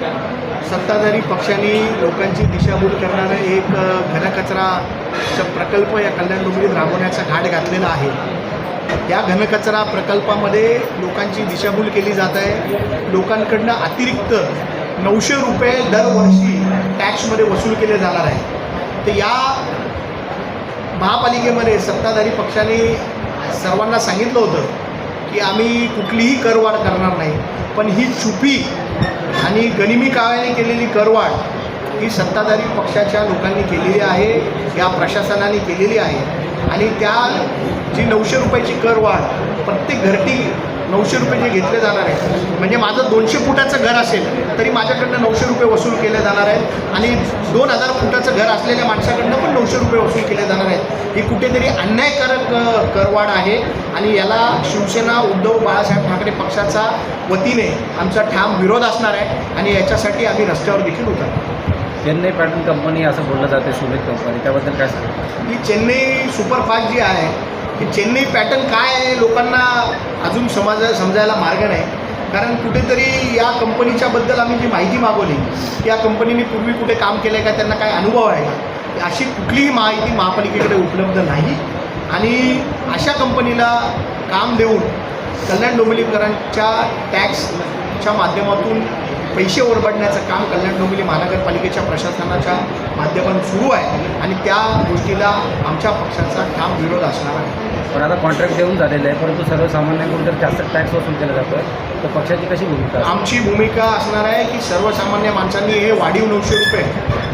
सत्ताधारी पक्षाने लोकांची दिशाभूल करणारा एक घनकचराचा प्रकल्प या कल्याण डोंगरीत राबवण्याचा घाट घातलेला आहे. या घनकचरा प्रकल्पामध्ये लोकांची दिशाभूल केली जात आहे. लोकांकडनं अतिरिक्त नऊशे रुपये दरवर्षी टॅक्समध्ये वसूल केले जाणार आहे. तर या महापालिकेमध्ये सत्ताधारी पक्षाने सर्वांना सांगितलं होतं की आम्ही कुठलीही करवाढ करणार नाही पण ही छुपी आणि गनिमी काव्याने केलेली करवाढ ही सत्ताधारी पक्षाच्या लोकांनी केलेली आहे या प्रशासनाने केलेली आहे. आणि त्या जी नऊशे रुपयाची करवाढ प्रत्येक घरटी नऊशे रुपये जे घेतले जाणार आहे म्हणजे माझं दोनशे फुटाचं घर असेल तरी माझ्याकडनं नऊशे रुपये वसूल केले जाणार आहेत. आणि दोन हजार फुटाचं घर असलेल्या माणसाकडनं पण नऊशे रुपये वसूल केले जाणार आहेत. ही कुठेतरी अन्यायकारक करवाढ आहे. आणि याला शिवसेना उद्धव बाळासाहेब ठाकरे पक्षाचा वतीने आमचा ठाम विरोध असणार आहे. आणि याच्यासाठी आम्ही रस्त्यावर देखील उतरतो चेन्नई पॅटर्न कंपनी असं बोललं जाते सुमित कंपनी. त्याबद्दल काय सांगता? ही चेन्नई सुपरफास्ट जी आहे की चेन्नई पॅटर्न काय आहे लोकांना अजून समाजा समजायला मार्ग नाही. कारण कुठेतरी या कंपनीच्याबद्दल आम्ही जी माहिती मागवली या कंपनीने पूर्वी कुठे काम केलं आहे का त्यांना काय अनुभव आहे का? अशी कुठलीही माहिती महापालिकेकडे उपलब्ध नाही. आणि अशा कंपनीला काम देऊन कल्याण डोंबिवलीकरांच्या टॅक्सच्या माध्यमातून पैसे ओरबडण्याचं काम कल्याण डोंबिवली महानगरपालिकेच्या प्रशासनाच्या माध्यमातून सुरू आहे आणि त्या गोष्टीला आमच्या पक्षाचा ठाम विरोध असणार आहे पण आता कॉन्ट्रॅक्ट देऊन झालेलं आहे परंतु सर्वसामान्यांकडून जर जास्त टॅक्स वसूल केला जातोय तर पक्षाची कशी भूमिका? आमची भूमिका असणार आहे की सर्वसामान्य माणसांनी हे वाढीव नऊशे रुपये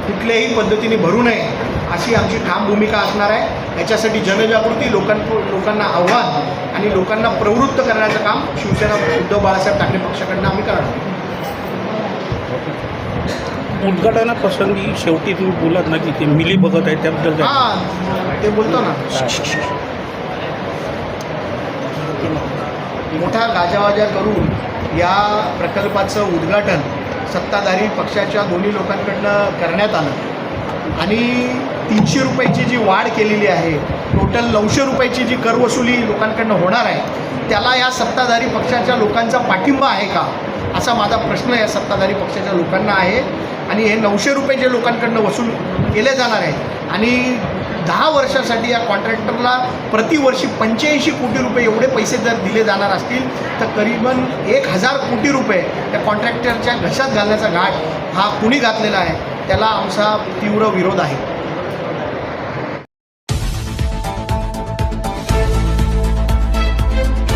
कुठल्याही पद्धतीने भरू नये अशी आमची ठाम भूमिका असणार आहे याच्यासाठी जनजागृती लोकां लोकांना आव्हान आणि लोकांना प्रवृत्त करण्याचं काम शिवसेना उद्धव बाळासाहेब ठाकरे पक्षाकडनं आम्ही करणार आहोत. उद्घाटनाप्रसंगी शेवटी तुम्ही बोलत ना की ते मिली बघत आहे त्याबद्दल काय? ते बोलतो ना. मोठा गाजावाजा करून या प्रकल्पाचं उद्घाटन सत्ताधारी पक्षाच्या दोन्ही लोकांकडनं करण्यात आलं. आणि तीनशे रुपयाची जी वाढ केलेली आहे टोटल नऊशे रुपयाची जी करवसुली लोकांकडनं होणार आहे त्याला या सत्ताधारी पक्षाच्या लोकांचा पाठिंबा आहे का? असा माझा प्रश्न या सत्ताधारी पक्षाच्या लोकांना आहे. आणि हे नऊशे रुपये जे लोकांकडनं वसूल केले जाणार आहे आणि दहा वर्षासाठी या कॉन्ट्रॅक्टरला प्रतिवर्षी पंच्याऐंशी कोटी रुपये एवढे पैसे जर दिले जाणार असतील तर करीबन एक हजार कोटी रुपये त्या कॉन्ट्रॅक्टरच्या घशात घालण्याचा घाट हा कुणी घातलेला आहे त्याला आमचा तीव्र विरोध आहे.